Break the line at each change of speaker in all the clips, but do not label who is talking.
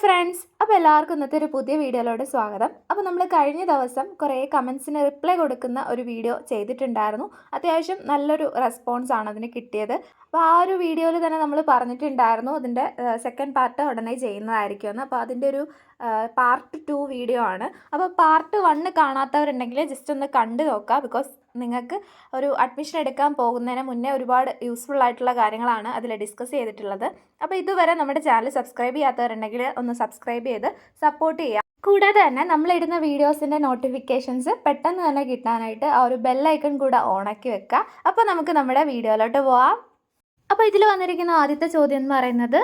Friends അപ്പോൾ എല്ലാവർക്കും ഇന്നത്തെ ഒരു പുതിയ വീഡിയോയിലോട്ട് സ്വാഗതം. അപ്പോൾ നമ്മൾ കഴിഞ്ഞ ദിവസം കുറേ കമൻസിന് റിപ്ലൈ കൊടുക്കുന്ന ഒരു വീഡിയോ ചെയ്തിട്ടുണ്ടായിരുന്നു. അത്യാവശ്യം നല്ലൊരു റെസ്പോൺസ് ആണ് അതിന് കിട്ടിയത്. അപ്പോൾ ആ ഒരു വീഡിയോയിൽ തന്നെ നമ്മൾ പറഞ്ഞിട്ടുണ്ടായിരുന്നു അതിന്റെ സെക്കൻഡ് പാർട്ട് ഉടനെ ചെയ്യുന്നതായിരിക്കുമെന്ന് അപ്പോൾ അതിന്റെ ഒരു പാർട്ട് ടു വീഡിയോ ആണ്. അപ്പോൾ പാർട്ട് വണ്ണ് കാണാത്തവരുണ്ടെങ്കിൽ ജസ്റ്റ് ഒന്ന് കണ്ടു നോക്കുക ബിക്കോസ് നിങ്ങൾക്ക് ഒരു അഡ്മിഷൻ എടുക്കാൻ പോകുന്നതിന് മുന്നേ ഒരുപാട് യൂസ്ഫുൾ ആയിട്ടുള്ള കാര്യങ്ങളാണ് അതിൽ ഡിസ്കസ് ചെയ്തിട്ടുള്ളത്. അപ്പോൾ ഇതുവരെ നമ്മുടെ ചാനൽ സബ്സ്ക്രൈബ് ചെയ്യാത്തവരുണ്ടെങ്കിൽ ഒന്ന് സബ്സ്ക്രൈബ് ചെയ്ത് സപ്പോർട്ട് ചെയ്യുക കൂടാതെ തന്നെ നമ്മളിടുന്ന വീഡിയോസിന്റെ നോട്ടിഫിക്കേഷൻസ് പെട്ടെന്ന് തന്നെ കിട്ടാനായിട്ട് ആ ഒരു ബെല്ലൈക്കൺ കൂടെ ഓണാക്കി വെക്കുക. അപ്പോൾ നമുക്ക് നമ്മുടെ വീഡിയോയിലോട്ട് പോവാം. അപ്പോൾ ഇതിൽ വന്നിരിക്കുന്ന ആദ്യത്തെ ചോദ്യം എന്ന് പറയുന്നത്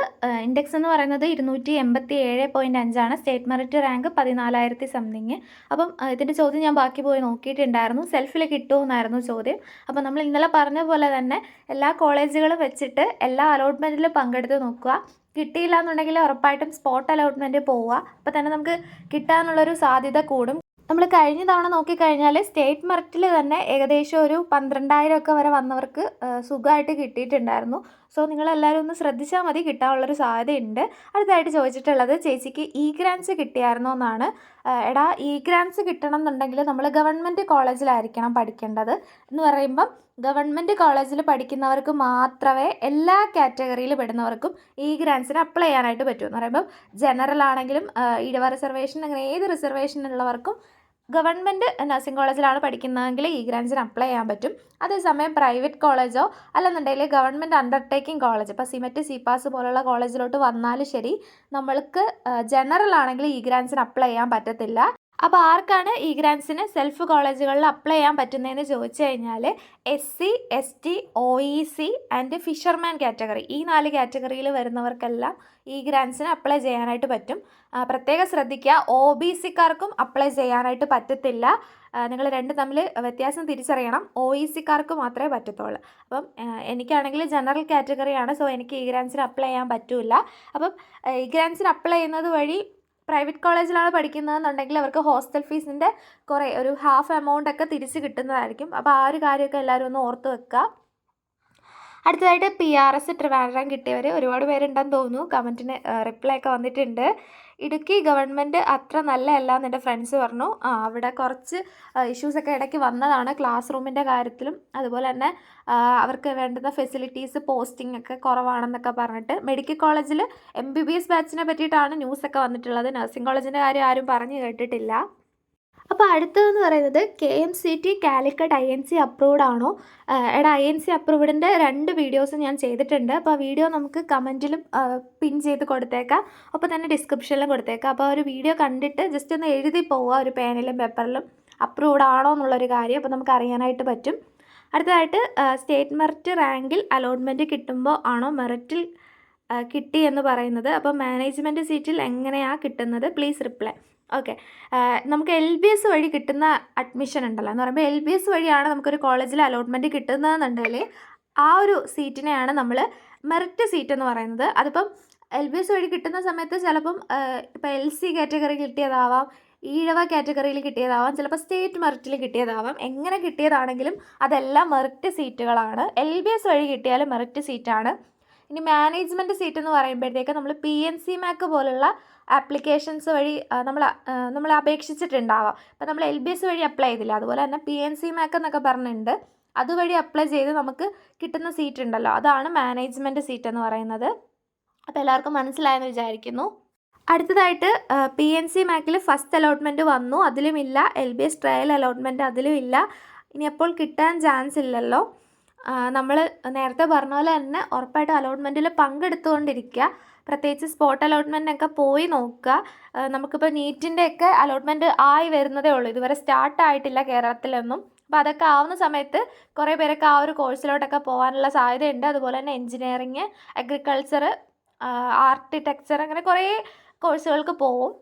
ഇൻഡെക്സ് എന്ന് പറയുന്നത് ഇരുന്നൂറ്റി എൺപത്തി ഏഴ് പോയിന്റ് അഞ്ചാണ്. സ്റ്റേറ്റ് മെറിറ്റ് റാങ്ക് പതിനാലായിരത്തി സംതിങ് അപ്പം ഇതിന്റെ ചോദ്യം ഞാൻ ബാക്കി പോയി നോക്കിയിട്ടുണ്ടായിരുന്നു. സെൽഫിൽ കിട്ടുമെന്നായിരുന്നു ചോദ്യം. അപ്പോൾ നമ്മൾ ഇന്നലെ പറഞ്ഞ പോലെ തന്നെ എല്ലാ കോളേജുകളും വെച്ചിട്ട് എല്ലാ അലോട്ട്മെന്റിലും പങ്കെടുത്ത് നോക്കുക. കിട്ടിയില്ല എന്നുണ്ടെങ്കിൽ ഉറപ്പായിട്ടും സ്പോട്ട് അലോട്ട്മെന്റ് പോവുക. അപ്പോൾ തന്നെ നമുക്ക് കിട്ടാനുള്ളൊരു സാധ്യത കൂടും. നമ്മൾ കഴിഞ്ഞ തവണ നോക്കിക്കഴിഞ്ഞാൽ സ്റ്റേറ്റ് മെറിറ്റിൽ തന്നെ ഏകദേശം ഒരു പന്ത്രണ്ടായിരം ഒക്കെ വരെ വന്നവർക്ക് സുഖമായിട്ട് കിട്ടിയിട്ടുണ്ടായിരുന്നു. സോ നിങ്ങളെല്ലാവരും ഒന്ന് ശ്രദ്ധിച്ചാൽ മതി കിട്ടാനുള്ളൊരു സാധ്യതയുണ്ട്. അടുത്തായിട്ട് ചോദിച്ചിട്ടുള്ളത് ചേച്ചിക്ക് ഇ ഗ്രാൻസ് കിട്ടിയായിരുന്നോ എന്നാണ്. എടാ ഇ ഗ്രാൻസ് കിട്ടണം എന്നുണ്ടെങ്കിൽ നമ്മൾ ഗവൺമെന്റ് കോളേജിലായിരിക്കണം പഠിക്കേണ്ടത്. എന്ന് പറയുമ്പം ഗവൺമെന്റ് കോളേജിൽ പഠിക്കുന്നവർക്ക് മാത്രമേ എല്ലാ കാറ്റഗറിയിൽ പെടുന്നവർക്കും ഈ ഗ്രാൻസിന് അപ്ലൈ ചെയ്യാനായിട്ട് പറ്റൂ. എന്ന് പറയുമ്പോൾ ജനറൽ ആണെങ്കിലും ഇടവ റിസർവേഷൻ അങ്ങനെ ഏത് റിസർവേഷൻ ഉള്ളവർക്കും ഗവൺമെന്റ് നഴ്സിംഗ് കോളേജിലാണ് പഠിക്കുന്നതെങ്കിൽ ഈ ഗ്രാൻസിന് അപ്ലൈ ചെയ്യാൻ പറ്റും. അതേസമയം പ്രൈവറ്റ് കോളേജോ അല്ലെന്നുണ്ടെങ്കിൽ ഗവൺമെന്റ് അണ്ടർടേക്കിംഗ് കോളേജ് ഇപ്പോൾ സിമെറ്റ് സിപാസ് പോലുള്ള കോളേജിലോട്ട് വന്നാലും ശരി നമ്മൾക്ക് ജനറൽ ആണെങ്കിൽ ഈ ഗ്രാൻസിന് അപ്ലൈ ചെയ്യാൻ പറ്റത്തില്ല. അപ്പോൾ ആർക്കാണ് ഈ ഗ്രാൻസിന് സെൽഫ് കോളേജുകളിൽ അപ്ലൈ ചെയ്യാൻ പറ്റുന്നതെന്ന് ചോദിച്ചു കഴിഞ്ഞാൽ S C S T O E C and fisherman category ഈ നാല് കാറ്റഗറിയിൽ വരുന്നവർക്കെല്ലാം ഈ ഗ്രാൻസിന് അപ്ലൈ ചെയ്യാനായിട്ട് പറ്റും. പ്രത്യേകം ശ്രദ്ധിക്കുക. ഒ ബി സിക്കാർക്കും അപ്ലൈ ചെയ്യാനായിട്ട് പറ്റത്തില്ല. നിങ്ങൾ രണ്ട് തമ്മിൽ വ്യത്യാസം തിരിച്ചറിയണം. ഒ ഇ സിക്കാർക്ക് മാത്രമേ പറ്റത്തുള്ളൂ. അപ്പം എനിക്കാണെങ്കിൽ ജനറൽ കാറ്റഗറിയാണ് സോ എനിക്ക് ഈ ഗ്രാൻസിന് അപ്ലൈ ചെയ്യാൻ പറ്റില്ല അപ്പം ഈ ഗ്രാൻസിന് അപ്ലൈ ചെയ്യുന്നത് വഴി പ്രൈവറ്റ് കോളേജിലാണ് പഠിക്കുന്നതെന്നുണ്ടെങ്കിൽ അവർക്ക് ഹോസ്റ്റൽ ഫീസിന്റെ കുറേ ഒരു ഹാഫ് എമൗണ്ട് ഒക്കെ തിരിച്ച് കിട്ടുന്നതായിരിക്കും. അപ്പോൾ ആ ഒരു കാര്യമൊക്കെ എല്ലാവരും ഒന്ന് ഓർത്ത് വെക്കുക. അടുത്തതായിട്ട് പി ആർ എസ് ട്രിവാൻഡ്രം കിട്ടിയവർ ഒരുപാട് പേരുണ്ടെന്ന് തോന്നുന്നു. കമന്റിന് റിപ്ലൈ ഒക്കെ വന്നിട്ടുണ്ട്. ഇടുക്കി ഗവൺമെന്റ് അത്ര നല്ലതല്ല എന്ന് എന്റെ ഫ്രണ്ട്സ് പറഞ്ഞു. ആ അവിടെ കുറച്ച് ഇഷ്യൂസൊക്കെ ഇടയ്ക്ക് വന്നതാണ് ക്ലാസ് റൂമിന്റെ കാര്യത്തിലും. അതുപോലെ തന്നെ അവർക്ക് വേണ്ടുന്ന ഫെസിലിറ്റീസ് പോസ്റ്റിംഗ് ഒക്കെ കുറവാണെന്നൊക്കെ പറഞ്ഞിട്ട് മെഡിക്കൽ കോളേജിൽ എം ബി ബി എസ് ബാച്ചിനെ പറ്റിയിട്ടാണ് ന്യൂസൊക്കെ വന്നിട്ടുള്ളത്. നഴ്സിംഗ് കോളേജിന്റെ കാര്യം ആരും പറഞ്ഞു കേട്ടിട്ടില്ല. അപ്പോൾ അടുത്തതെന്ന് പറയുന്നത് K M C T Calicut I N C approved ആണോ? എടാ ഐ എൻ സി അപ്രൂവ്ഡിന്റെ രണ്ട് വീഡിയോസ് ഞാൻ ചെയ്തിട്ടുണ്ട്. അപ്പോൾ ആ വീഡിയോ നമുക്ക് കമന്റിലും പിൻ ചെയ്ത് കൊടുത്തേക്കാം. അപ്പോൾ തന്നെ ഡിസ്ക്രിപ്ഷനിലും കൊടുത്തേക്കാം. അപ്പോൾ ആ ഒരു വീഡിയോ കണ്ടിട്ട് ജസ്റ്റ് ഒന്ന് എഴുതി പോവുക ഒരു പേനിലും പേപ്പറിലും അപ്രൂവ്ഡ് ആണോ എന്നുള്ളൊരു കാര്യം അപ്പോൾ നമുക്ക് അറിയാനായിട്ട് പറ്റും. അടുത്തതായിട്ട് സ്റ്റേറ്റ് മെറിറ്റ് റാങ്കിൽ അലോട്ട്മെന്റ് കിട്ടുമ്പോൾ ആണോ മെറിറ്റിൽ കിട്ടി എന്ന് പറയുന്നത്. അപ്പോൾ മാനേജ്മെന്റ് സീറ്റിൽ എങ്ങനെയാണ് കിട്ടുന്നത്? Please reply. ഓക്കെ. നമുക്ക് എൽ ബി എസ് വഴി കിട്ടുന്ന അഡ്മിഷൻ ഉണ്ടല്ലോ. എന്ന് പറയുമ്പോൾ എൽ ബി എസ് വഴിയാണ് നമുക്കൊരു കോളേജിൽ അലോട്ട്മെന്റ് കിട്ടുന്നതെന്നുണ്ടെങ്കിൽ ആ ഒരു സീറ്റിനെയാണ് നമ്മൾ മെറിറ്റ് സീറ്റ് എന്ന് പറയുന്നത്. അതിപ്പം എൽ ബി എസ് വഴി കിട്ടുന്ന സമയത്ത് ചിലപ്പം ഇപ്പോൾ എൽ സി കാറ്റഗറി കിട്ടിയതാവാം ഈഴവ കാറ്റഗറിയിൽ കിട്ടിയതാവാം ചിലപ്പോൾ സ്റ്റേറ്റ് മെറിറ്റിൽ കിട്ടിയതാവാം. എങ്ങനെ കിട്ടിയതാണെങ്കിലും അതെല്ലാം മെറിറ്റ് സീറ്റുകളാണ് എൽ ബി എസ് വഴി കിട്ടിയാലും മെറിറ്റ് സീറ്റാണ് ഇനി മാനേജ്മെന്റ് സീറ്റ് എന്ന് പറയുമ്പോഴത്തേക്ക് നമ്മൾ പി എൻ സി മാക്ക് പോലുള്ള ആപ്ലിക്കേഷൻസ് വഴി നമ്മൾ നമ്മൾ അപേക്ഷിച്ചിട്ടുണ്ടാവാം. അപ്പോൾ നമ്മൾ എൽ ബി എസ് വഴി അപ്ലൈ ചെയ്തില്ല? അതുപോലെ തന്നെ പി എൻ സി മാക്ക് എന്നൊക്കെ പറഞ്ഞിട്ടുണ്ട്. അതുവഴി അപ്ലൈ ചെയ്ത് നമുക്ക് കിട്ടുന്ന സീറ്റ് ഉണ്ടല്ലോ. അതാണ് മാനേജ്മെന്റ് സീറ്റ് എന്ന് പറയുന്നത്. അപ്പോൾ എല്ലാവർക്കും മനസ്സിലായെന്ന് വിചാരിക്കുന്നു. അടുത്തതായിട്ട് പി എൻ സി മാക്കിൽ ഫസ്റ്റ് അലോട്ട്മെന്റ് വന്നു. അതിലുമില്ല. L B S trial allotment അതിലുമില്ല. ഇനി അപ്പോൾ കിട്ടാൻ ചാൻസ് ഇല്ലല്ലോ. നമ്മൾ നേരത്തെ പറഞ്ഞ പോലെ തന്നെ ഉറപ്പായിട്ടും അലോട്ട്മെന്റിൽ പങ്കെടുത്തുകൊണ്ടിരിക്കുക. പ്രത്യേകിച്ച് സ്പോട്ട് അലോട്ട്മെന്റിനൊക്കെ പോയി നോക്കുക. നമുക്കിപ്പോൾ നീറ്റിന്റെയൊക്കെ അലോട്ട്മെന്റ് ആയി വരുന്നതേ ഉള്ളൂ. ഇതുവരെ സ്റ്റാർട്ട് ആയിട്ടില്ല കേരളത്തിലൊന്നും. അപ്പോൾ അതൊക്കെ ആവുന്ന സമയത്ത് കുറേ പേരൊക്കെ ആ ഒരു കോഴ്സിലോട്ടൊക്കെ പോകാനുള്ള സാധ്യതയുണ്ട്. അതുപോലെ തന്നെ എൻജിനീയറിങ് അഗ്രികൾച്ചർ ആർക്കിടെക്ചർ അങ്ങനെ കുറേ കോഴ്സുകൾക്ക് പോവും.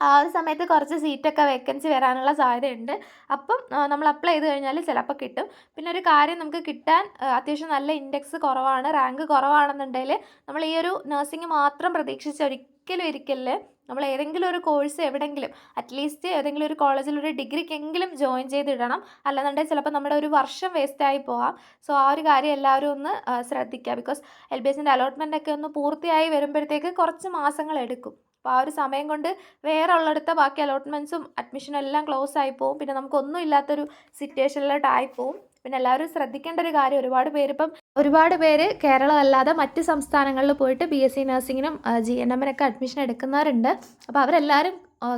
ആ ഒരു സമയത്ത് കുറച്ച് സീറ്റൊക്കെ വേക്കൻസി വരാനുള്ള സാധ്യതയുണ്ട്. അപ്പം നമ്മൾ അപ്ലൈ ചെയ്ത് കഴിഞ്ഞാൽ ചിലപ്പോൾ കിട്ടും. പിന്നെ ഒരു കാര്യം നമുക്ക് കിട്ടാൻ അത്യാവശ്യം നല്ല ഇൻഡെക്സ് കുറവാണ് റാങ്ക് കുറവാണെന്നുണ്ടെങ്കിൽ നമ്മൾ ഈ ഒരു നഴ്സിംഗ് മാത്രം പ്രതീക്ഷിച്ച് ഒരിക്കലും ഇരിക്കൽ നമ്മൾ ഏതെങ്കിലും ഒരു കോഴ്സ് എവിടെയെങ്കിലും അറ്റ്ലീസ്റ്റ് ഏതെങ്കിലും ഒരു കോളേജിൽ ഒരു ഡിഗ്രിക്കെങ്കിലും ജോയിൻ ചെയ്തിടണം. അല്ലാന്നുണ്ടെങ്കിൽ ചിലപ്പോൾ നമ്മുടെ ഒരു വർഷം വേസ്റ്റായി പോകാം സോ ആ ഒരു കാര്യം എല്ലാവരും ഒന്ന് ശ്രദ്ധിക്കുക. ബിക്കോസ് എൽ ബി എസിന്റെ അലോട്ട്മെന്റ് ഒക്കെ ഒന്ന് പൂർത്തിയായി വരുമ്പോഴത്തേക്ക് കുറച്ച് മാസങ്ങൾ എടുക്കും. അപ്പോൾ ആ ഒരു സമയം കൊണ്ട് വേറെ ഉള്ളിടത്ത് ബാക്കി അലോട്ട്മെന്റ്സും അഡ്മിഷനും എല്ലാം ക്ലോസ് ആയി പോകും പിന്നെ നമുക്കൊന്നും ഇല്ലാത്തൊരു സിറ്റുവേഷനിലോട്ട് പോകും പിന്നെ എല്ലാവരും ശ്രദ്ധിക്കേണ്ട ഒരു കാര്യം ഒരുപാട് പേര് ഇപ്പം ഒരുപാട് പേര് കേരളം അല്ലാതെ മറ്റ് സംസ്ഥാനങ്ങളിൽ പോയിട്ട് ബി എസ് സി നഴ്സിങ്ങിനും ജി എൻ എമ്മിനൊക്കെ അഡ്മിഷൻ എടുക്കുന്നവരുണ്ട്. അപ്പോൾ അവരെല്ലാവരും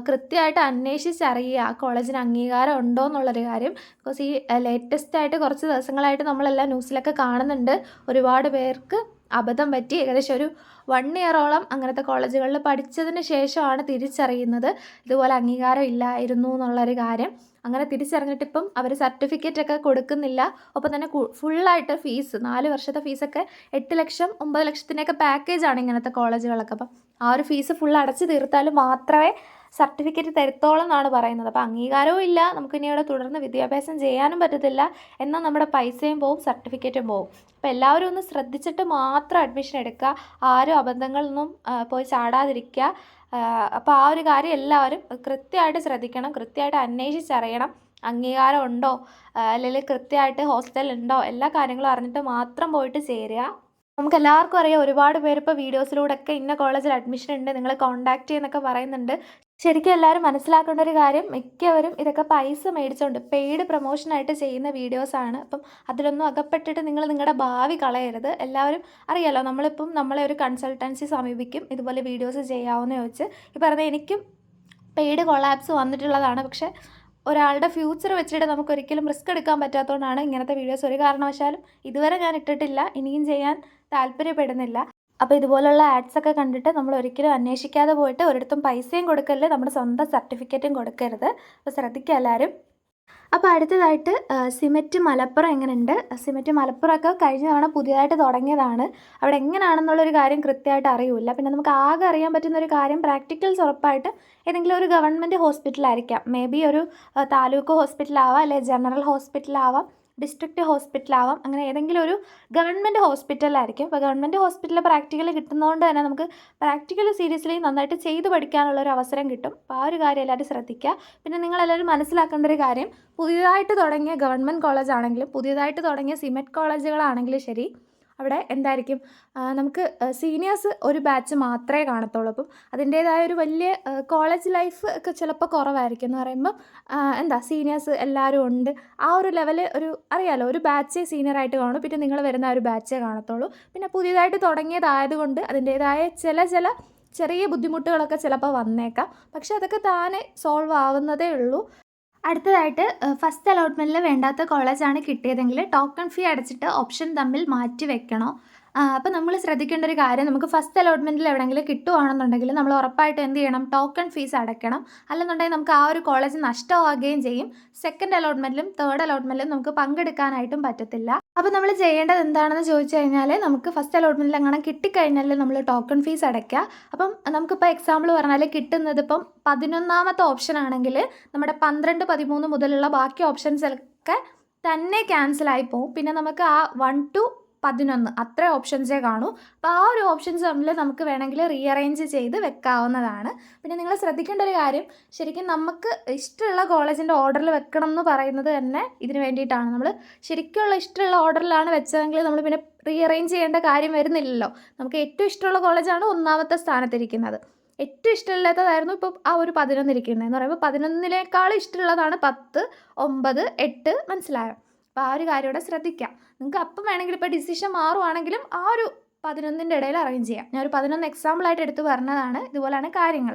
കൃത്യമായിട്ട് അന്വേഷിച്ചറിയുക ആ കോളേജിന് അംഗീകാരം ഉണ്ടോ എന്നുള്ളൊരു കാര്യം. ബിക്കോസ് ഈ ലേറ്റസ്റ്റ് ആയിട്ട് കുറച്ച് ദിവസങ്ങളായിട്ട് നമ്മളെല്ലാം ന്യൂസിലൊക്കെ കാണുന്നുണ്ട്. ഒരുപാട് പേർക്ക് അബദ്ധം പറ്റി ഏകദേശം ഒരു വൺ ഇയറോളം അങ്ങനത്തെ കോളേജുകളിൽ പഠിച്ചതിന് ശേഷമാണ് തിരിച്ചറിയുന്നത്. ഇതുപോലെ അംഗീകാരം ഇല്ലായിരുന്നു എന്നുള്ളൊരു കാര്യം. അങ്ങനെ തിരിച്ചറിഞ്ഞിട്ട് ഇപ്പം അവർ സർട്ടിഫിക്കറ്റ് ഒക്കെ കൊടുക്കുന്നില്ല. ഒപ്പം തന്നെ ഫുള്ളായിട്ട് ഫീസ് നാല് വർഷത്തെ ഫീസൊക്കെ എട്ട് ലക്ഷം ഒമ്പത് ലക്ഷത്തിന്റെയൊക്കെ പാക്കേജാണ് ഇങ്ങനത്തെ കോളേജുകളൊക്കെ അപ്പം ആ ഒരു ഫീസ് ഫുൾ അടച്ച് തീർത്താൽ മാത്രമേ സർട്ടിഫിക്കറ്റ് തരത്തോളം എന്നാണ് പറയുന്നത്. അപ്പോൾ അംഗീകാരവും ഇല്ല. നമുക്ക് ഇനി അവിടെ തുടർന്ന് വിദ്യാഭ്യാസം ചെയ്യാനും പറ്റത്തില്ല. എന്നാൽ നമ്മുടെ പൈസയും പോവും സർട്ടിഫിക്കറ്റും പോവും. അപ്പോൾ എല്ലാവരും ഒന്ന് ശ്രദ്ധിച്ചിട്ട് മാത്രം അഡ്മിഷൻ എടുക്കുക. ആരും അബദ്ധങ്ങളൊന്നും പോയി ചാടാതിരിക്കുക. അപ്പോൾ ആ ഒരു കാര്യം എല്ലാവരും കൃത്യമായിട്ട് ശ്രദ്ധിക്കണം. കൃത്യമായിട്ട് അന്വേഷിച്ചറിയണം. അംഗീകാരം ഉണ്ടോ? അല്ലെങ്കിൽ കൃത്യമായിട്ട് ഹോസ്റ്റൽ ഉണ്ടോ? എല്ലാ കാര്യങ്ങളും അറിഞ്ഞിട്ട് മാത്രം പോയിട്ട് ചേരുക. നമുക്ക് എല്ലാവർക്കും അറിയാം ഒരുപാട് പേര് ഇപ്പോൾ വീഡിയോസിലൂടെയൊക്കെ ഇന്ന കോളേജിൽ അഡ്മിഷൻ ഉണ്ട്. നിങ്ങളെ കോൺടാക്ട് ചെയ്യുന്നൊക്കെ പറയുന്നുണ്ട്. ശരിക്കും എല്ലാവരും മനസ്സിലാക്കേണ്ട ഒരു കാര്യം മിക്കവരും ഇതൊക്കെ പൈസ മേടിച്ചുകൊണ്ട് പെയ്ഡ് പ്രൊമോഷനായിട്ട് ചെയ്യുന്ന വീഡിയോസാണ് അപ്പം അതിലൊന്നും അകപ്പെട്ടിട്ട് നിങ്ങൾ നിങ്ങളുടെ ഭാവി കളയരുത്. എല്ലാവരും അറിയാലോ നമ്മളിപ്പം നമ്മളെ ഒരു കൺസൾട്ടൻസി സമീപിക്കും ഇതുപോലെ വീഡിയോസ് ചെയ്യാവുന്ന ചോദിച്ച് ഈ പറഞ്ഞ എനിക്കും പെയ്ഡ് കൊളാപ്സ് വന്നിട്ടുള്ളതാണ്. പക്ഷേ ഒരാളുടെ ഫ്യൂച്ചർ വെച്ചിട്ട് നമുക്ക് ഒരിക്കലും റിസ്ക് എടുക്കാൻ പറ്റാത്തതുകൊണ്ടാണ് ഇങ്ങനത്തെ വീഡിയോസ് ഒരു കാരണവശാലും ഇതുവരെ ഞാൻ ഇട്ടിട്ടില്ല. ഇനിയും ചെയ്യാൻ താല്പര്യപ്പെടുന്നില്ല. അപ്പോൾ ഇതുപോലുള്ള ആഡ്സ് ഒക്കെ കണ്ടിട്ട് നമ്മൾ ഒരിക്കലും അന്വേഷിക്കാതെ പോയിട്ട് ഒരിടത്തും പൈസയും കൊടുക്കരുത് നമ്മുടെ സ്വന്തം സർട്ടിഫിക്കറ്റും കൊടുക്കരുത്. അപ്പോൾ ശ്രദ്ധിക്കുക എല്ലാവരും. അപ്പോൾ അടുത്തതായിട്ട് സിമെറ്റ് മലപ്പുറം എങ്ങനെയുണ്ട്? സിമെറ്റ് മലപ്പുറമൊക്കെ കഴിഞ്ഞ തവണ പുതിയതായിട്ട് തുടങ്ങിയതാണ്. അവിടെ എങ്ങനെയാണെന്നുള്ളൊരു കാര്യം കൃത്യമായിട്ട് അറിയില്ല. പിന്നെ നമുക്ക് ആകെ അറിയാൻ പറ്റുന്ന ഒരു കാര്യം പ്രാക്ടിക്കൽസ് ഉറപ്പായിട്ട് ഏതെങ്കിലും ഒരു ഗവൺമെന്റ് ഹോസ്പിറ്റലായിരിക്കാം. മേ ബി ഒരു താലൂക്ക് ഹോസ്പിറ്റലാവാം അല്ലെങ്കിൽ ജനറൽ ഹോസ്പിറ്റലാവാം. ഡിസ്ട്രിക്റ്റ് ഹോസ്പിറ്റലാവാം അങ്ങനെ ഏതെങ്കിലും ഒരു ഗവൺമെന്റ് ഹോസ്പിറ്റലായിരിക്കും അപ്പോൾ ഗവൺമെന്റ് ഹോസ്പിറ്റലിൽ പ്രാക്ടിക്കൽ കിട്ടുന്നതുകൊണ്ട് തന്നെ നമുക്ക് പ്രാക്ടിക്കൽ സീരിയസ്ലി നന്നായിട്ട് ചെയ്ത് പഠിക്കാനുള്ള ഒരു അവസരം കിട്ടും. അപ്പോൾ ആ ഒരു കാര്യം എല്ലാവരും ശ്രദ്ധിക്കുക. പിന്നെ നിങ്ങളെല്ലാവരും മനസ്സിലാക്കേണ്ട ഒരു കാര്യം. പുതിയതായിട്ട് തുടങ്ങിയ ഗവൺമെന്റ് കോളേജ് ആണെങ്കിലും പുതിയതായിട്ട് തുടങ്ങിയ സിമെറ്റ് കോളേജുകളാണെങ്കിലും ശരി അവിടെ എന്തായിരിക്കും? നമുക്ക് സീനിയേഴ്സ് ഒരു ബാച്ച് മാത്രമേ കാണത്തുള്ളൂ. അപ്പം അതിന്റേതായ ഒരു വലിയ കോളേജ് ലൈഫ് ഒക്കെ ചിലപ്പോൾ കുറവായിരിക്കും എന്ന് പറയുമ്പം എന്താ സീനിയേഴ്സ് എല്ലാവരും ഉണ്ട്. ആ ഒരു ലെവൽ ഒരു അറിയാലോ ഒരു ബാച്ചേ സീനിയറായിട്ട് കാണും. പിന്നെ നിങ്ങൾ വരുന്ന ഒരു ബാച്ചേ കാണത്തുള്ളൂ. പിന്നെ പുതിയതായിട്ട് തുടങ്ങിയതായതുകൊണ്ട് അതിന്റേതായ ചില ചില ചെറിയ ബുദ്ധിമുട്ടുകളൊക്കെ ചിലപ്പോൾ വന്നേക്കാം. പക്ഷെ അതൊക്കെ താനെ സോൾവ് ആവുന്നതേ ഉള്ളൂ. അടുത്തതായിട്ട് ഫസ്റ്റ് അലോട്ട്മെന്റിൽ വേണ്ടാത്ത കോളേജാണ് കിട്ടിയതെങ്കിൽ ടോക്കൺ ഫീ അടച്ചിട്ട് ഓപ്ഷൻ തമ്മിൽ മാറ്റി വെക്കണോ അപ്പോൾ നമ്മൾ ശ്രദ്ധിക്കേണ്ട ഒരു കാര്യം നമുക്ക് ഫസ്റ്റ് അലോട്ട്മെന്റിൽ എവിടെയെങ്കിലും കിട്ടുവാണെന്നുണ്ടെങ്കിൽ നമ്മൾ ഉറപ്പായിട്ട് എന്ത് ചെയ്യണം? ടോക്കൺ ഫീസ് അടയ്ക്കണം. അല്ലെന്നുണ്ടെങ്കിൽ നമുക്ക് ആ ഒരു കോളേജ് നഷ്ടമാവുകയും ചെയ്യും. സെക്കൻഡ് അലോട്ട്മെന്റിലും തേർഡ് അലോട്ട്മെന്റിലും നമുക്ക് പങ്കെടുക്കാനായിട്ടും പറ്റത്തില്ല. അപ്പോൾ നമ്മൾ ചെയ്യേണ്ടത് എന്താണെന്ന് ചോദിച്ചു കഴിഞ്ഞാൽ നമുക്ക് ഫസ്റ്റ് അലോട്ട്മെന്റിൽ അങ്ങനെ കിട്ടിക്കഴിഞ്ഞാൽ നമ്മൾ ടോക്കൺ ഫീസ് അടയ്ക്കുക. അപ്പം നമുക്കിപ്പോൾ എക്സാമ്പിൾ പറഞ്ഞാൽ കിട്ടുന്നത് ഇപ്പം പതിനൊന്നാമത്തെ ഓപ്ഷൻ ആണെങ്കിൽ നമ്മുടെ പന്ത്രണ്ട് പതിമൂന്ന് മുതലുള്ള ബാക്കി ഓപ്ഷൻസ് ഒക്കെ തന്നെ ക്യാൻസലായി പോകും പിന്നെ നമുക്ക് ആ വൺ ടു പതിനൊന്ന്. അത്ര ഓപ്ഷൻസേ കാണൂ. അപ്പോൾ ആ ഒരു ഓപ്ഷൻസ് തമ്മിൽ നമുക്ക് വേണമെങ്കിൽ റീഅറേഞ്ച് ചെയ്ത് വെക്കാവുന്നതാണ്. പിന്നെ നിങ്ങൾ ശ്രദ്ധിക്കേണ്ട ഒരു കാര്യം ശരിക്കും നമുക്ക് ഇഷ്ടമുള്ള കോളേജിന്റെ ഓർഡറിൽ വെക്കണം എന്ന് പറയുന്നത് തന്നെ ഇതിന് വേണ്ടിയിട്ടാണ്. നമ്മൾ ശരിക്കുള്ള ഇഷ്ടമുള്ള ഓർഡറിലാണ് വെച്ചതെങ്കിൽ നമ്മൾ പിന്നെ റീഅറേഞ്ച് ചെയ്യേണ്ട കാര്യം വരുന്നില്ലല്ലോ. നമുക്ക് ഏറ്റവും ഇഷ്ടമുള്ള കോളേജാണ് ഒന്നാമത്തെ സ്ഥാനത്തിരിക്കുന്നത്. ഏറ്റവും ഇഷ്ടമില്ലാത്തതായിരുന്നു ഇപ്പോൾ ആ ഒരു പതിനൊന്നിരിക്കുന്നത് എന്ന് പറയുമ്പോൾ പതിനൊന്നിനേക്കാൾ ഇഷ്ടമുള്ളതാണ് പത്ത് ഒമ്പത് എട്ട് മനസ്സിലായോ? അപ്പോൾ ആ ഒരു കാര്യം ഇവിടെ ശ്രദ്ധിക്കാം. നിങ്ങൾക്ക് അപ്പം വേണമെങ്കിൽ ഇപ്പോൾ ഡിസിഷൻ മാറുവാണെങ്കിലും ആ ഒരു പതിനൊന്നിന്റെ ഇടയിൽ അറേഞ്ച് ചെയ്യാം. ഞാൻ ഒരു പതിനൊന്ന് എക്സാമ്പിളായിട്ട് എടുത്ത് പറഞ്ഞതാണ്. ഇതുപോലെയാണ് കാര്യങ്ങൾ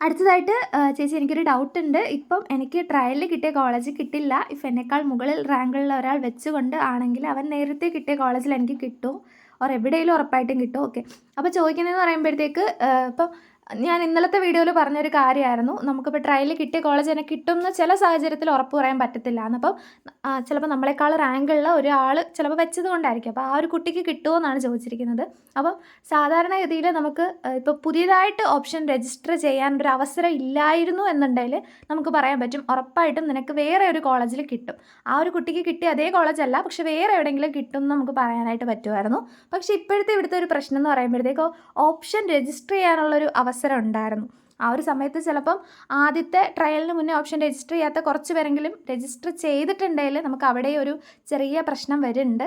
അടുത്തതായിട്ട് ചേച്ചി എനിക്കൊരു ഡൗട്ട് ഉണ്ട്. ഇപ്പം എനിക്ക് ട്രയലിൽ കിട്ടിയ കോളേജ് കിട്ടില്ല. ഇഫ് എന്നെക്കാൾ മുകളിൽ റാങ്കുള്ള ഒരാൾ വെച്ചുകൊണ്ട് ആണെങ്കിൽ അവൻ നേരത്തെ കിട്ടിയ കോളേജിൽ എനിക്ക് കിട്ടും. ഓർ എവിടെയെങ്കിലും ഉറപ്പായിട്ടും കിട്ടും. ഓക്കെ അപ്പോൾ ചോദിക്കുന്നതെന്ന് പറയുമ്പോഴത്തേക്ക് ഇപ്പം ഞാൻ ഇന്നലത്തെ വീഡിയോയിൽ പറഞ്ഞൊരു കാര്യമായിരുന്നു. നമുക്കിപ്പോൾ ട്രയലിൽ കിട്ടിയ കോളേജ് തന്നെ കിട്ടുമെന്ന് ചില സാഹചര്യത്തിൽ ഉറപ്പ് പറയാൻ പറ്റത്തില്ല. എന്നപ്പം ചിലപ്പോൾ നമ്മളെക്കാൾ റാങ്കുള്ള ഒരാൾ ചിലപ്പോൾ വെച്ചത് കൊണ്ടായിരിക്കും. അപ്പോൾ ആ ഒരു കുട്ടിക്ക് കിട്ടുമോ എന്നാണ് ചോദിച്ചിരിക്കുന്നത്. അപ്പം സാധാരണഗതിയിൽ നമുക്ക് ഇപ്പോൾ പുതിയതായിട്ട് ഓപ്ഷൻ രജിസ്റ്റർ ചെയ്യാൻ ഒരു അവസരം ഇല്ലായിരുന്നു എന്നുണ്ടെങ്കിൽ നമുക്ക് പറയാൻ പറ്റും. ഉറപ്പായിട്ടും നിനക്ക് വേറെ ഒരു കോളേജിൽ കിട്ടും. ആ ഒരു കുട്ടിക്ക് കിട്ടിയ അതേ കോളേജല്ല പക്ഷേ വേറെ എവിടെയെങ്കിലും കിട്ടും എന്ന് നമുക്ക് പറയാനായിട്ട് പറ്റുമായിരുന്നു. പക്ഷേ ഇപ്പോഴത്തെ ഇവിടുത്തെ ഒരു പ്രശ്നം എന്ന് പറയുമ്പോഴത്തേക്കോ ഓപ്ഷൻ രജിസ്റ്റർ ചെയ്യാനുള്ളൊരു അവസരം അവസരം ഉണ്ടായിരുന്നു ആ ഒരു സമയത്ത് ചിലപ്പം ആദ്യത്തെ ട്രയലിന് മുന്നേ ഓപ്ഷൻ രജിസ്റ്റർ ചെയ്യാത്ത കുറച്ച് പേരെങ്കിലും രജിസ്റ്റർ ചെയ്തിട്ടുണ്ടെങ്കിൽ നമുക്ക് അവിടെ ഒരു ചെറിയ പ്രശ്നം വരുന്നുണ്ട്.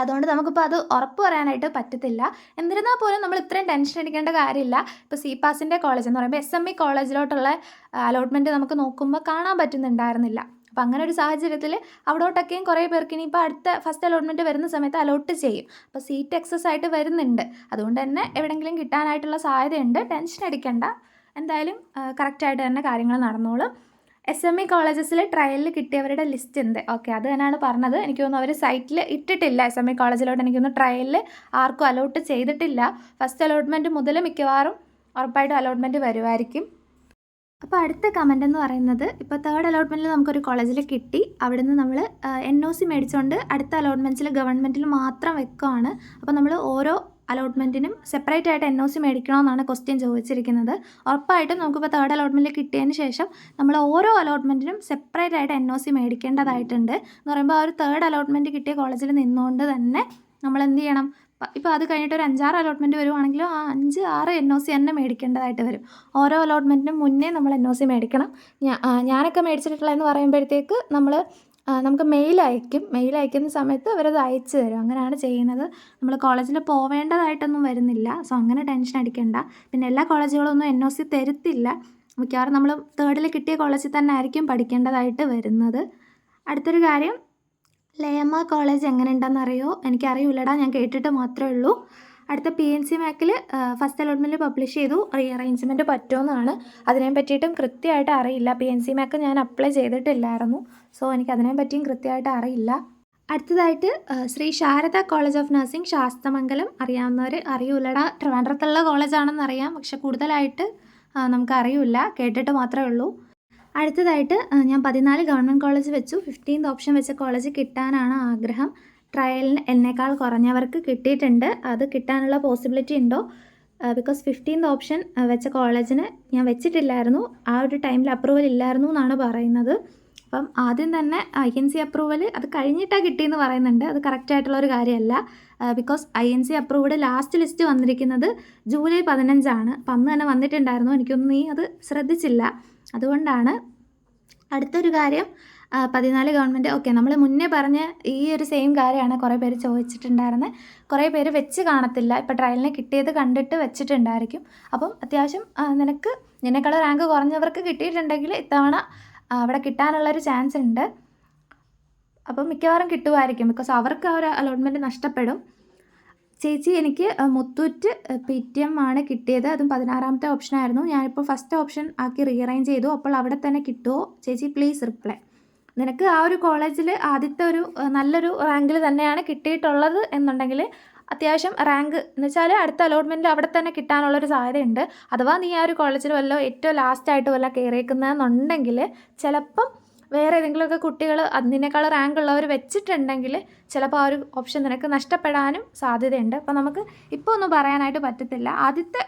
അതുകൊണ്ട് നമുക്കിപ്പോൾ അത് ഉറപ്പ് പറയാനായിട്ട് പറ്റത്തില്ല. എന്നിരുന്നാൽ പോലും നമ്മൾ ഇത്രയും ടെൻഷൻ അടിക്കേണ്ട കാര്യമില്ല. ഇപ്പോൾ സി പാസിന്റെ കോളേജ് എന്ന് പറയുമ്പോൾ എസ് എം ഇ കോളേജിലോട്ടുള്ള അലോട്ട്മെന്റ് നമുക്ക് നോക്കുമ്പോൾ കാണാൻ പറ്റുന്നുണ്ടായിരുന്നില്ല. അപ്പോൾ അങ്ങനെ ഒരു സാഹചര്യത്തിൽ അവിടോട്ടൊക്കെയും കുറേ പേർക്ക് ഇനി ഇനിയിപ്പോൾ അടുത്ത ഫസ്റ്റ് അലോട്ട്മെന്റ് വരുന്ന സമയത്ത് അലോട്ട് ചെയ്യും. അപ്പോൾ സീറ്റ് എക്സസ് ആയിട്ട് വരുന്നുണ്ട്. അതുകൊണ്ട് തന്നെ എവിടെയെങ്കിലും കിട്ടാനായിട്ടുള്ള സാധ്യതയുണ്ട്. ടെൻഷൻ അടിക്കണ്ട. എന്തായാലും കറക്റ്റായിട്ട് തന്നെ കാര്യങ്ങൾ നടന്നോളും. എസ് എം ഇ കോളേജസിൽ ട്രയലിൽ കിട്ടിയവരുടെ ലിസ്റ്റ് ഉണ്ട്. ഓക്കെ അത് തന്നെയാണ് പറഞ്ഞത്. എനിക്ക് തോന്നുന്നു അവർ സൈറ്റിൽ ഇട്ടിട്ടില്ല. എസ് എം ഇ കോളേജിലോട്ട് എനിക്ക് തോന്നുന്നു ട്രയലിൽ ആർക്കും അലോട്ട് ചെയ്തിട്ടില്ല. ഫസ്റ്റ് അലോട്ട്മെന്റ് മുതൽ മിക്കവാറും ഉറപ്പായിട്ടും അലോട്ട്മെന്റ് വരുമായിരിക്കും അപ്പോൾ അടുത്ത കമന്റ് എന്ന് പറയുന്നത് ഇപ്പോൾ തേർഡ് അലോട്ട്മെന്റിൽ നമുക്കൊരു കോളേജിൽ കിട്ടി. അവിടുന്ന് നമ്മൾ എൻ ഒ സി മേടിച്ചുകൊണ്ട് അടുത്ത അലോട്ട്മെന്റ്സിൽ ഗവൺമെന്റിൽ മാത്രം വെക്കുകയാണ് അപ്പോൾ നമ്മൾ ഓരോ അലോട്ട്മെന്റിനും സെപ്പറേറ്റ് ആയിട്ട് എൻ ഒ സി മേടിക്കണമെന്നാണ് ക്വസ്റ്റ്യൻ ചോദിച്ചിരിക്കുന്നത്. ഉറപ്പായിട്ടും നമുക്കിപ്പോൾ തേർഡ് അലോട്ട്മെന്റിൽ കിട്ടിയതിന് ശേഷം നമ്മൾ ഓരോ അലോട്ട്മെന്റിനും സെപ്പറേറ്റ് ആയിട്ട് എൻ ഒ സി മേടിക്കേണ്ടതായിട്ടുണ്ട്. എന്ന് പറയുമ്പോൾ ആ ഒരു തേർഡ് അലോട്ട്മെന്റ് കിട്ടിയ കോളേജിൽ നിന്നുകൊണ്ട് തന്നെ നമ്മൾ എന്ത് ചെയ്യണം? ഇപ്പോൾ അത് കഴിഞ്ഞിട്ട് ഒരു അഞ്ചാറ് അലോട്ട്മെന്റ് വരുവാണെങ്കിലും ആ അഞ്ച് ആറ് എൻ ഒ സി തന്നെ മേടിക്കേണ്ടതായിട്ട് വരും. ഓരോ അലോട്ട്മെന്റിനും മുന്നേ നമ്മൾ എൻ ഒ സി മേടിക്കണം. ഞാനൊക്കെ മേടിച്ചിട്ടുള്ളതെന്ന് പറയുമ്പോഴത്തേക്ക് നമ്മൾ നമുക്ക് മെയിൽ അയക്കും. മെയിൽ അയക്കുന്ന സമയത്ത് അവരത് അയച്ചു തരും. അങ്ങനെയാണ് ചെയ്യുന്നത്. നമ്മൾ കോളേജിൽ പോവേണ്ടതായിട്ടൊന്നും വരുന്നില്ല. സോ അങ്ങനെ ടെൻഷൻ അടിക്കണ്ട. പിന്നെ എല്ലാ കോളേജുകളൊന്നും എൻ ഒ സി തരുത്തില്ല. മിക്കവാറും നമ്മൾ തേർഡിൽ കിട്ടിയ കോളേജിൽ തന്നെ ആയിരിക്കും പഠിക്കേണ്ടതായിട്ട് വരുന്നത്. അടുത്തൊരു കാര്യം ലേയമ്മ കോളേജ് എങ്ങനെ ഉണ്ടെന്നറിയോ എനിക്കറിയില്ലടാ ഞാൻ കേട്ടിട്ട് മാത്രമേ ഉള്ളൂ. അടുത്ത പി എൻ സി മാക്കിൽ ഫസ്റ്റ് അലോട്ട്മെന്റ് പബ്ലിഷ് ചെയ്തു. റീ അറേഞ്ച്മെന്റ് പറ്റുമെന്നാണ്. അതിനെ പറ്റിയിട്ടും കൃത്യമായിട്ട് അറിയില്ല. പി എൻ സി മാക്ക് ഞാൻ അപ്ലൈ ചെയ്തിട്ടില്ലായിരുന്നു. സോ എനിക്ക് അതിനെ പറ്റിയും കൃത്യമായിട്ട് അറിയില്ല. അടുത്തതായിട്ട് Sree Sarada college of nursing Sasthamangalam. അറിയാവുന്നവർ അറിയൂലടാ ട്രിവാൻഡ്രത്തുള്ള കോളേജാണെന്ന് അറിയാം പക്ഷെ കൂടുതലായിട്ട് നമുക്കറിയില്ല. കേട്ടിട്ട് മാത്രമേ ഉള്ളൂ. അടുത്തതായിട്ട് ഞാൻ പതിനാല് ഗവൺമെന്റ് കോളേജ് വെച്ചു. ഫിഫ്റ്റീൻത് ഓപ്ഷൻ വെച്ച കോളേജ് കിട്ടാനാണ് ആഗ്രഹം. ട്രയലിന് എന്നേക്കാൾ കുറഞ്ഞവർക്ക് കിട്ടിയിട്ടുണ്ട്. അത് കിട്ടാനുള്ള പോസിബിലിറ്റി ഉണ്ടോ? ബിക്കോസ് ഫിഫ്റ്റീൻത് ഓപ്ഷൻ വെച്ച കോളേജിന് ഞാൻ വെച്ചിട്ടില്ലായിരുന്നു. ആ ഒരു ടൈമിൽ അപ്രൂവൽ ഇല്ലായിരുന്നു എന്നാണ് പറയുന്നത്. അപ്പം ആദ്യം തന്നെ ഐ എൻ സി അപ്രൂവൽ അത് കഴിഞ്ഞിട്ടാണ് കിട്ടിയെന്ന് പറയുന്നുണ്ട്. അത് കറക്റ്റ് ആയിട്ടുള്ള ഒരു കാര്യമല്ല. Because I N C approved last list വന്നിരിക്കുന്നത് ജൂലൈ പതിനഞ്ചാണ്. അപ്പം അന്ന് തന്നെ വന്നിട്ടുണ്ടായിരുന്നു. എനിക്കൊന്നും നീ അത് ശ്രദ്ധിച്ചില്ല. അതുകൊണ്ടാണ് അടുത്തൊരു കാര്യം പതിനാല് ഗവൺമെന്റ് ഓക്കെ നമ്മൾ മുന്നേ പറഞ്ഞ ഈ ഒരു സെയിം കാര്യമാണ് കുറേ പേര് ചോദിച്ചിട്ടുണ്ടായിരുന്നത് കുറേ പേര് വെച്ച് കാണത്തില്ല. ഇപ്പോൾ ട്രയലിന് കിട്ടിയത് കണ്ടിട്ട് വെച്ചിട്ടുണ്ടായിരിക്കും. അപ്പം അത്യാവശ്യം നിനക്ക് നിന്നെക്കാൾ റാങ്ക് കുറഞ്ഞവർക്ക് കിട്ടിയിട്ടുണ്ടെങ്കിൽ ഇത്തവണ അവിടെ കിട്ടാനുള്ളൊരു ചാൻസ് ഉണ്ട്. അപ്പം മിക്കവാറും കിട്ടുമായിരിക്കും ബിക്കോസ് അവർക്ക് ആ ഒരു അലോട്ട്മെന്റ് നഷ്ടപ്പെടും. ചേച്ചി എനിക്ക് മുത്തൂറ്റ് പി ടി എം ആണ് കിട്ടിയത്. അതും പതിനാറാമത്തെ ഓപ്ഷൻ ആയിരുന്നു. ഞാനിപ്പോൾ ഫസ്റ്റ് ഓപ്ഷൻ ആക്കി റീഅറേഞ്ച് ചെയ്തു. അപ്പോൾ അവിടെ തന്നെ കിട്ടുമോ ചേച്ചി പ്ലീസ് റിപ്ലൈ നിനക്ക് ആ ഒരു കോളേജിൽ ആദ്യത്തെ ഒരു നല്ലൊരു റാങ്കിൽ തന്നെയാണ് കിട്ടിയിട്ടുള്ളത് എന്നുണ്ടെങ്കിൽ അത്യാവശ്യം റാങ്ക് എന്ന് വെച്ചാൽ അടുത്ത അലോട്ട്മെന്റ് അവിടെ തന്നെ കിട്ടാനുള്ളൊരു സാധ്യതയുണ്ട്. അഥവാ നീ ആ ഒരു കോളേജിൽ വല്ല ഏറ്റവും ലാസ്റ്റായിട്ട് വല്ല കയറിയേക്കുന്നതെന്നുണ്ടെങ്കിൽ ചിലപ്പം വേറെ ഏതെങ്കിലുമൊക്കെ കുട്ടികൾ അതിനേക്കാൾ റാങ്ക് ഉള്ളവർ വെച്ചിട്ടുണ്ടെങ്കിൽ ചിലപ്പോൾ ആ ഒരു ഓപ്ഷൻ നിനക്ക് നഷ്ടപ്പെടാനും സാധ്യതയുണ്ട്. അപ്പോൾ നമുക്ക് ഇപ്പോൾ ഒന്നും പറയാനായിട്ട് പറ്റത്തില്ല. ആദ്യത്തെ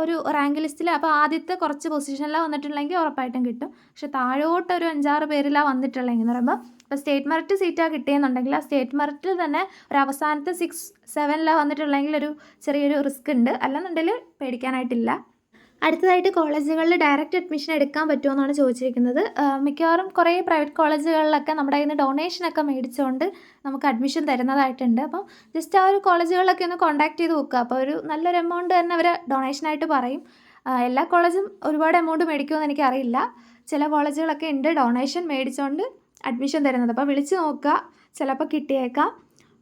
ഒരു റാങ്ക് ലിസ്റ്റിൽ അപ്പോൾ ആദ്യത്തെ കുറച്ച് പൊസിഷനിലാണ് വന്നിട്ടുണ്ടെങ്കിൽ ഉറപ്പായിട്ടും കിട്ടും. പക്ഷെ താഴോട്ട് ഒരു അഞ്ചാറ് പേരിലാണ് വന്നിട്ടുള്ളതെങ്കിൽ എന്ന് പറയുമ്പോൾ ഇപ്പോൾ സ്റ്റേറ്റ് മെറിറ്റ് സീറ്റാണ് കിട്ടിയെന്നുണ്ടെങ്കിൽ ആ സ്റ്റേറ്റ് മെറിറ്റിൽ തന്നെ ഒരു അവസാനത്തെ സിക്സ് സെവനിലാണ് വന്നിട്ടുള്ളതെങ്കിൽ ഒരു ചെറിയൊരു റിസ്ക് ഉണ്ട്. അല്ലെന്നുണ്ടെങ്കിൽ പേടിക്കാനായിട്ടില്ല. അടുത്തതായിട്ട് കോളേജുകളിൽ ഡയറക്റ്റ് അഡ്മിഷൻ എടുക്കാൻ പറ്റുമോ എന്നാണ് ചോദിച്ചിരിക്കുന്നത്. മിക്കവാറും കുറേ പ്രൈവറ്റ് കോളേജുകളിലൊക്കെ നമ്മുടെ കയ്യിൽ നിന്ന് ഡൊണേഷനൊക്കെ മേടിച്ചുകൊണ്ട് നമുക്ക് അഡ്മിഷൻ തരുന്നതായിട്ടുണ്ട്. അപ്പം ജസ്റ്റ് ആ ഒരു കോളേജുകളിലൊക്കെ ഒന്ന് കോൺടാക്ട് ചെയ്ത് നോക്കുക. അപ്പോൾ ഒരു നല്ലൊരു എമൗണ്ട് തന്നെ അവർ ഡൊണേഷനായിട്ട് പറയും. എല്ലാ കോളേജും ഒരുപാട് എമൗണ്ട് മേടിക്കുമെന്ന് എനിക്കറിയില്ല. ചില കോളേജുകളൊക്കെ ഉണ്ട് ഡൊണേഷൻ മേടിച്ചുകൊണ്ട് അഡ്മിഷൻ തരുന്നത്. അപ്പോൾ വിളിച്ച് നോക്കുക. ചിലപ്പോൾ കിട്ടിയേക്കാം.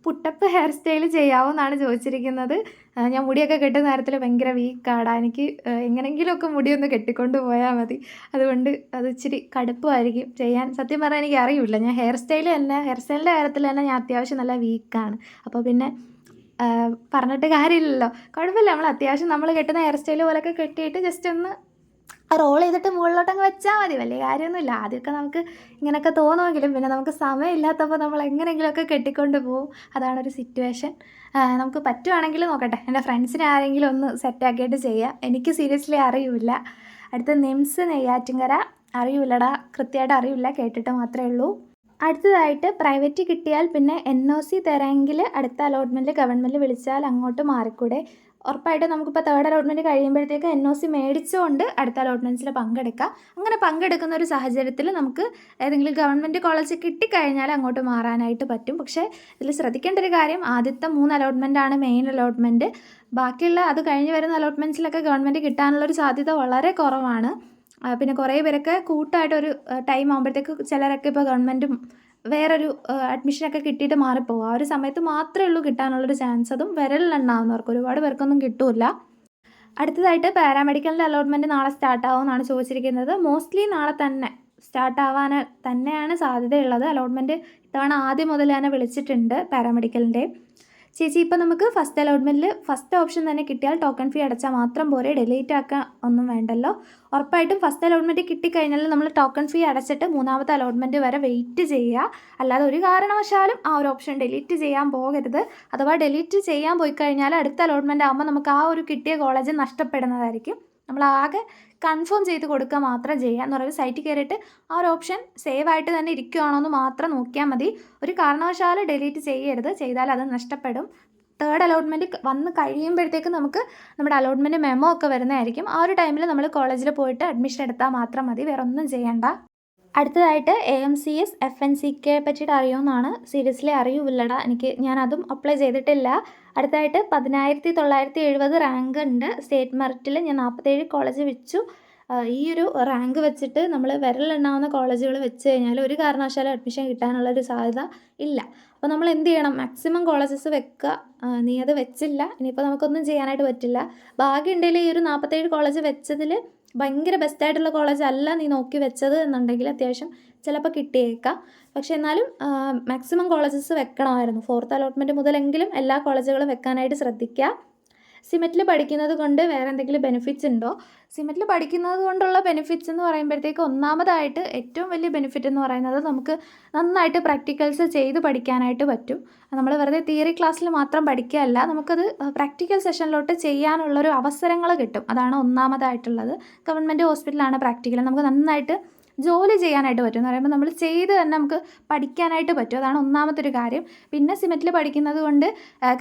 പുട്ടപ്പ് ഹെയർ സ്റ്റൈൽ ചെയ്യാവോ എന്നാണ് ചോദിച്ചിരിക്കുന്നത്. ഞാൻ മുടിയൊക്കെ കെട്ടുന്ന നേരത്തിൽ ഭയങ്കര വീക്കാടാ. എനിക്ക് എങ്ങനെങ്കിലുമൊക്കെ മുടിയൊന്ന് കെട്ടിക്കൊണ്ട് പോയാൽ മതി. അതുകൊണ്ട് അത് ഇച്ചിരി കടുപ്പമായിരിക്കും ചെയ്യാൻ. സത്യം പറഞ്ഞാൽ എനിക്ക് അറിയില്ല. ഞാൻ ഹെയർ സ്റ്റൈൽ തന്നെ ഹെയർ സ്റ്റൈലിന്റെ കാര്യത്തിൽ തന്നെ ഞാൻ അത്യാവശ്യം നല്ല വീക്കാണ്. അപ്പോൾ പിന്നെ പറഞ്ഞിട്ട് കാര്യമില്ലല്ലോ. കുഴപ്പമില്ല. നമ്മൾ അത്യാവശ്യം നമ്മൾ കെട്ടുന്ന ഹെയർ സ്റ്റൈൽ പോലെയൊക്കെ കെട്ടിയിട്ട് ജസ്റ്റ് ഒന്ന് റോൾ ചെയ്തിട്ട് മുകളിലോട്ടങ്ങ് വെച്ചാൽ മതി. വലിയ കാര്യമൊന്നുമില്ല. ആദ്യമൊക്കെ നമുക്ക് ഇങ്ങനെയൊക്കെ തോന്നുമെങ്കിലും പിന്നെ നമുക്ക് സമയമില്ലാത്തപ്പോൾ നമ്മൾ എങ്ങനെയെങ്കിലുമൊക്കെ കെട്ടിക്കൊണ്ട് പോകും അതാണൊരു സിറ്റുവേഷൻ നമുക്ക് പറ്റുവാണെങ്കിൽ നോക്കട്ടെ. എന്റെ ഫ്രണ്ട്സിനെ ആരെങ്കിലും ഒന്ന് സെറ്റാക്കിയിട്ട് ചെയ്യാം. എനിക്ക് സീരിയസ്ലി അറിയില്ല. അടുത്ത നിംസ് നെയ്യാറ്റിങ്കര അറിയില്ലടാ. കൃത്യമായിട്ട് അറിയില്ല. കേട്ടിട്ട് മാത്രമേ ഉള്ളൂ. അടുത്തതായിട്ട് പ്രൈവറ്റ് കിട്ടിയാൽ പിന്നെ എൻ ഒ സി തരാമെങ്കിൽ അടുത്ത അലോട്ട്മെന്റ് ഗവൺമെന്റ് വിളിച്ചാൽ അങ്ങോട്ട് മാറിക്കൂടെ? ഉറപ്പായിട്ടും നമുക്കിപ്പോൾ തേർഡ് അലോട്ട്മെന്റ് കഴിയുമ്പോഴത്തേക്ക് എൻ ഒ സി മേടിച്ചുകൊണ്ട് അടുത്ത അലോട്ട്മെൻസിൽ പങ്കെടുക്കാം. അങ്ങനെ പങ്കെടുക്കുന്ന ഒരു സാഹചര്യത്തിൽ നമുക്ക് ഏതെങ്കിലും ഗവൺമെന്റ് കോളേജ് കിട്ടിക്കഴിഞ്ഞാൽ അങ്ങോട്ട് മാറാനായിട്ട് പറ്റും. പക്ഷേ ഇതിൽ ശ്രദ്ധിക്കേണ്ട ഒരു കാര്യം ആദ്യത്തെ മൂന്ന് അലോട്ട്മെന്റ് ആണ് മെയിൻ അലോട്ട്മെന്റ് ബാക്കിയുള്ള അത് കഴിഞ്ഞ് വരുന്ന അലോട്ട്മെന്റ്സിലൊക്കെ ഗവൺമെന്റ് കിട്ടാനുള്ളൊരു സാധ്യത വളരെ കുറവാണ്. പിന്നെ കുറേ പേരൊക്കെ കൂട്ടായിട്ടൊരു ടൈം ആകുമ്പോഴത്തേക്ക് ചിലരൊക്കെ ഇപ്പോൾ ഗവൺമെന്റും വേറൊരു അഡ്മിഷനൊക്കെ കിട്ടിയിട്ട് മാറിപ്പോകും ആ ഒരു സമയത്ത് മാത്രമേ ഉള്ളൂ കിട്ടാനുള്ളൊരു ചാൻസ് അതും വിരലിലെണ്ണാവുന്നവർക്ക് ഒരുപാട് പേർക്കൊന്നും കിട്ടില്ല. അടുത്തതായിട്ട് പാരാമെഡിക്കലിന്റെ അലോട്ട്മെന്റ് നാളെ സ്റ്റാർട്ട് ആവുമെന്നാണ് ചോദിച്ചിരിക്കുന്നത്. മോസ്റ്റ്ലി നാളെ തന്നെ സ്റ്റാർട്ട് ആവാൻ തന്നെയാണ് സാധ്യതയുള്ളത്. അലോട്ട്മെന്റ് ഇത്തവണ ആദ്യം മുതൽ തന്നെ വിളിച്ചിട്ടുണ്ട് പാരാമെഡിക്കലിന്റെ ചേച്ചി ഇപ്പോൾ നമുക്ക് ഫസ്റ്റ് അലോട്ട്മെന്റിൽ ഫസ്റ്റ് ഓപ്ഷൻ തന്നെ കിട്ടിയാൽ ടോക്കൺ ഫീ അടച്ചാൽ മാത്രം പോരെ. ഡിലീറ്റ് ആക്കാൻ ഒന്നും വേണ്ടല്ലോ. ഉറപ്പായിട്ടും ഫസ്റ്റ് അലോട്ട്മെന്റ് കിട്ടിക്കഴിഞ്ഞാൽ നമ്മൾ ടോക്കൺ ഫീ അടച്ചിട്ട് മൂന്നാമത്തെ അലോട്ട്മെന്റ് വരെ വെയിറ്റ് ചെയ്യുക. അല്ലാതെ ഒരു കാരണവശാലും ആ ഒരു ഓപ്ഷൻ ഡിലീറ്റ് ചെയ്യാൻ പോകരുത്. അഥവാ ഡിലീറ്റ് ചെയ്യാൻ പോയി കഴിഞ്ഞാൽ അടുത്ത അലോട്ട്മെന്റ് ആകുമ്പോൾ നമുക്ക് ആ ഒരു കിട്ടിയ കോളേജ് നഷ്ടപ്പെടുന്നതായിരിക്കും. നമ്മൾ ആകെ കൺഫേം ചെയ്ത് കൊടുക്കുക മാത്രം ചെയ്യുക എന്ന് പറയുമ്പോൾ സൈറ്റിൽ കയറിയിട്ട് ആ ഒരു ഓപ്ഷൻ സേവ് ആയിട്ട് തന്നെ ഇരിക്കുകയാണോ എന്ന് മാത്രം നോക്കിയാൽ മതി. ഒരു കാരണവശാലും ഡിലീറ്റ് ചെയ്യരുത്. ചെയ്താൽ അത് നഷ്ടപ്പെടും. തേർഡ് അലോട്ട്മെന്റ് വന്ന് കഴിയുമ്പോഴത്തേക്ക് നമുക്ക് നമ്മുടെ അലോട്ട്മെന്റ് മെമ്മോ ഒക്കെ വരുന്നതായിരിക്കും. ആ ഒരു ടൈമിൽ നമ്മൾ കോളേജിൽ പോയിട്ട് അഡ്മിഷൻ എടുത്താൽ മാത്രം മതി. വേറെ ഒന്നും ചെയ്യേണ്ട. അടുത്തതായിട്ട് A M C S F N C പറ്റിയിട്ട് അറിയുമെന്നാണ് സീരിയസ്ലി അറിയൂല്ലടാ എനിക്ക് ഞാൻ അതും അപ്ലൈ ചെയ്തിട്ടില്ല. അടുത്തതായിട്ട് പതിനായിരത്തി തൊള്ളായിരത്തി എഴുപത് റാങ്ക് ഉണ്ട്. സ്റ്റേറ്റ് മെറിറ്റിൽ ഞാൻ നാൽപ്പത്തേഴ് കോളേജ് വെച്ചു. ഈ ഒരു റാങ്ക് വെച്ചിട്ട് നമ്മൾ വിരലെണ്ണാവുന്ന കോളേജുകൾ വെച്ച് കഴിഞ്ഞാൽ ഒരു കാരണവശാലും അഡ്മിഷൻ കിട്ടാനുള്ള ഒരു സാധ്യത ഇല്ല. അപ്പോൾ നമ്മൾ എന്ത് ചെയ്യണം? മാക്സിമം കോളേജസ് വെക്കുക. നീ അത് വെച്ചില്ല. ഇനിയിപ്പോൾ നമുക്കൊന്നും ചെയ്യാനായിട്ട് പറ്റില്ല. ഭാഗ്യമുണ്ടെങ്കിൽ ഈ ഒരു നാൽപ്പത്തേഴ് കോളേജ് വെച്ചതിൽ ഭയങ്കര ബെസ്റ്റായിട്ടുള്ള കോളേജ് അല്ല നീ നോക്കി വെച്ചത് എന്നുണ്ടെങ്കിൽ അത്യാവശ്യം ചിലപ്പോൾ കിട്ടിയേക്കാം. പക്ഷെ എന്നാലും മാക്സിമം കോളേജസ് വെക്കണമായിരുന്നു. ഫോർത്ത് അലോട്ട്മെന്റ് മുതലെങ്കിലും എല്ലാ കോളേജുകളും വെക്കാനായിട്ട് ശ്രദ്ധിക്കുക സിമെറ്റിൽ പഠിക്കുന്നത് കൊണ്ട് വേറെ എന്തെങ്കിലും ബെനിഫിറ്റ്സ് ഉണ്ടോ? സിമെറ്റിൽ പഠിക്കുന്നത് കൊണ്ടുള്ള ബെനിഫിറ്റ്സ് എന്ന് പറയുമ്പോഴത്തേക്ക് ഒന്നാമതായിട്ട് ഏറ്റവും വലിയ ബെനിഫിറ്റ് എന്ന് പറയുന്നത് നമുക്ക് നന്നായിട്ട് പ്രാക്ടിക്കൽസ് ചെയ്ത് പഠിക്കാനായിട്ട് പറ്റും. നമ്മൾ വെറുതെ തിയറി ക്ലാസ്സിൽ മാത്രം പഠിക്കുകയല്ല നമുക്കത് പ്രാക്ടിക്കൽ സെഷനിലോട്ട് ചെയ്യാനുള്ളൊരു അവസരങ്ങൾ കിട്ടും. അതാണ് ഒന്നാമതായിട്ടുള്ളത്. ഗവൺമെന്റ് ഹോസ്പിറ്റലാണ് പ്രാക്ടിക്കൽ നമുക്ക് നന്നായിട്ട് ജോലി ചെയ്യാനായിട്ട് പറ്റും എന്ന് പറയുമ്പോൾ നമ്മൾ ചെയ്ത് തന്നെ നമുക്ക് പഠിക്കാനായിട്ട് പറ്റും. അതാണ് ഒന്നാമത്തെ ഒരു കാര്യം. പിന്നെ സിമെറ്റിൽ പഠിക്കുന്നത് കൊണ്ട്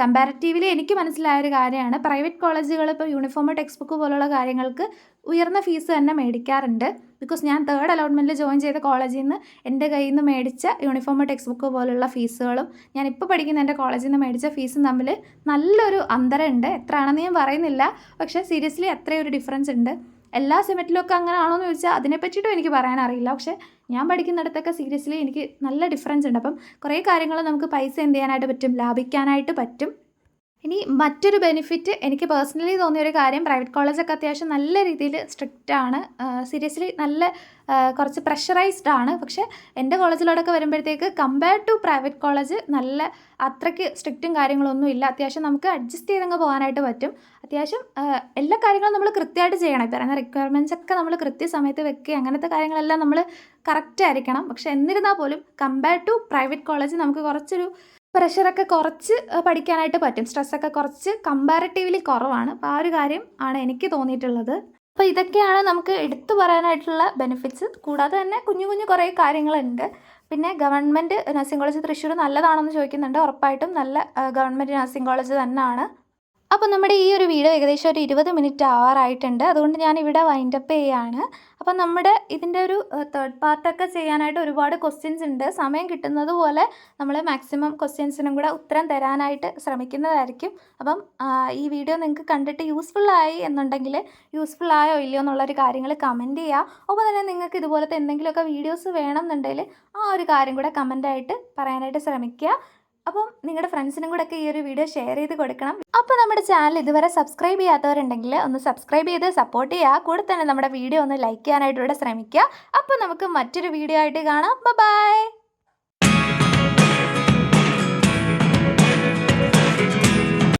കമ്പാരറ്റീവ്ലി എനിക്ക് മനസ്സിലായ ഒരു കാര്യമാണ്. പ്രൈവറ്റ് കോളേജുകൾ ഇപ്പോൾ യൂണിഫോം ടെക്സ്റ്റ് ബുക്ക് പോലുള്ള കാര്യങ്ങൾക്ക് ഉയർന്ന ഫീസ് തന്നെ മേടിക്കാറുണ്ട്. ബിക്കോസ് ഞാൻ തേർഡ് അലോട്ട്മെന്റിൽ ജോയിൻ ചെയ്ത കോളേജിൽ നിന്ന് എന്റെ കയ്യിൽ നിന്ന് മേടിച്ച യൂണിഫോം ടെക്സ്റ്റ് ബുക്ക് പോലുള്ള ഫീസുകളും ഞാൻ ഇപ്പോൾ പഠിക്കുന്ന എന്റെ കോളേജിൽ നിന്ന് മേടിച്ച ഫീസും തമ്മിൽ നല്ലൊരു അന്തരമുണ്ട്. എത്രയാണെന്ന് ഞാൻ പറയുന്നില്ല. പക്ഷേ സീരിയസ്ലി അത്രയൊരു ഡിഫറൻസ് ഉണ്ട്. എല്ലാ സിമെറ്റിലും ഒക്കെ അങ്ങനെ ആണോ എന്ന് ചോദിച്ചാൽ അതിനെ പറ്റിയിട്ടും എനിക്ക് പറയാനറിയില്ല. പക്ഷേ ഞാൻ പഠിക്കുന്നിടത്തൊക്കെ സീരിയസ്ലി എനിക്ക് നല്ല ഡിഫറൻസ് ഉണ്ട്. അപ്പം കുറേ കാര്യങ്ങൾ നമുക്ക് പൈസ എന്ത് ചെയ്യാനായിട്ട് പറ്റും? ലാഭിക്കാനായിട്ട് പറ്റും. ഇനി മറ്റൊരു ബെനിഫിറ്റ് എനിക്ക് പേഴ്സണലി തോന്നിയ ഒരു കാര്യം പ്രൈവറ്റ് കോളേജൊക്കെ അത്യാവശ്യം നല്ല രീതിയിൽ സ്ട്രിക്റ്റ് ആണ്. സീരിയസ്ലി നല്ല കുറച്ച് പ്രഷറൈസ്ഡ് ആണ്. പക്ഷേ എന്റെ കോളേജിലോടൊക്കെ വരുമ്പോഴത്തേക്ക് കമ്പയർഡ് ടു പ്രൈവറ്റ് കോളേജ് നല്ല അത്രയ്ക്ക് സ്ട്രിക്റ്റും കാര്യങ്ങളൊന്നും ഇല്ല. അത്യാവശ്യം നമുക്ക് അഡ്ജസ്റ്റ് ചെയ്തങ്ങ് പോകാനായിട്ട് പറ്റും. അത്യാവശ്യം എല്ലാ കാര്യങ്ങളും നമ്മൾ കൃത്യമായിട്ട് ചെയ്യണം. പറയുന്ന റിക്വയർമെന്റ്സ് ഒക്കെ നമ്മൾ കൃത്യസമയത്ത് വെക്കുക അങ്ങനത്തെ കാര്യങ്ങളെല്ലാം നമ്മൾ കറക്റ്റ് ആയിരിക്കണം. പക്ഷേ എന്നിരുന്നാൽ പോലും കമ്പയർഡ് ടു പ്രൈവറ്റ് കോളേജ് നമുക്ക് കുറച്ചൊരു പ്രഷറൊക്കെ കുറച്ച് പഠിക്കാനായിട്ട് പറ്റും. സ്ട്രെസ്സൊക്കെ കുറച്ച് കമ്പാരിറ്റീവ്ലി കുറവാണ്. അപ്പോൾ ആ ഒരു കാര്യം ആണ് എനിക്ക് തോന്നിയിട്ടുള്ളത്. അപ്പോൾ ഇതൊക്കെയാണ് നമുക്ക് എടുത്തു പറയാനായിട്ടുള്ള ബെനിഫിറ്റ്സ്. കൂടാതെ തന്നെ കുഞ്ഞു കുഞ്ഞു കുറേ കാര്യങ്ങളുണ്ട്. പിന്നെ ഗവൺമെന്റ് നഴ്സിംഗ് കോളേജ് തൃശ്ശൂർ നല്ലതാണെന്ന് ചോദിക്കുന്നുണ്ട്. ഉറപ്പായിട്ടും നല്ല ഗവൺമെന്റ് നഴ്സിംഗ് കോളേജ് തന്നെയാണ് അപ്പോൾ നമ്മുടെ ഈ ഒരു വീഡിയോ ഏകദേശം ഒരു ഇരുപത് മിനിറ്റ് ആവാറായിട്ടുണ്ട് അതുകൊണ്ട് ഞാൻ ഇവിടെ വൈൻഡപ്പ് ചെയ്യുകയാണ് അപ്പോൾ നമ്മുടെ ഇതിന്റെ ഒരു തേർഡ് പാർട്ടൊക്കെ ചെയ്യാനായിട്ട് ഒരുപാട് ക്വസ്റ്റ്യൻസ് ഉണ്ട്. സമയം കിട്ടുന്നത് പോലെ നമ്മൾ മാക്സിമം ക്വസ്റ്റ്യൻസിനും കൂടെ ഉത്തരം തരാനായിട്ട് ശ്രമിക്കുന്നതായിരിക്കും. അപ്പം ഈ വീഡിയോ നിങ്ങൾക്ക് കണ്ടിട്ട് യൂസ്ഫുൾ ആയി എന്നുണ്ടെങ്കിൽ യൂസ്ഫുൾ ആയോ ഇല്ലയോ എന്നുള്ളൊരു കാര്യങ്ങൾ കമന്റ് ചെയ്യുക അപ്പോൾ തന്നെ നിങ്ങൾക്ക് ഇതുപോലത്തെ എന്തെങ്കിലുമൊക്കെ വീഡിയോസ് വേണമെന്നുണ്ടെങ്കിൽ ആ ഒരു കാര്യം കൂടെ കമന്റായിട്ട് പറയാനായിട്ട് ശ്രമിക്കുക. അപ്പം നിങ്ങളുടെ ഫ്രണ്ട്സിനും കൂടെ ഒക്കെ ഈ ഒരു വീഡിയോ ഷെയർ ചെയ്ത് കൊടുക്കണം. അപ്പോൾ നമ്മുടെ ചാനൽ ഇതുവരെ സബ്സ്ക്രൈബ് ചെയ്യാത്തവരുണ്ടെങ്കിൽ ഒന്ന് സബ്സ്ക്രൈബ് ചെയ്ത് സപ്പോർട്ട് ചെയ്യുക. കൂടെ തന്നെ നമ്മുടെ വീഡിയോ ഒന്ന് ലൈക്ക് ചെയ്യാനായിട്ട് ഇവിടെ ശ്രമിക്കുക. അപ്പോൾ നമുക്ക് മറ്റൊരു വീഡിയോ ആയിട്ട് കാണാം. ബൈ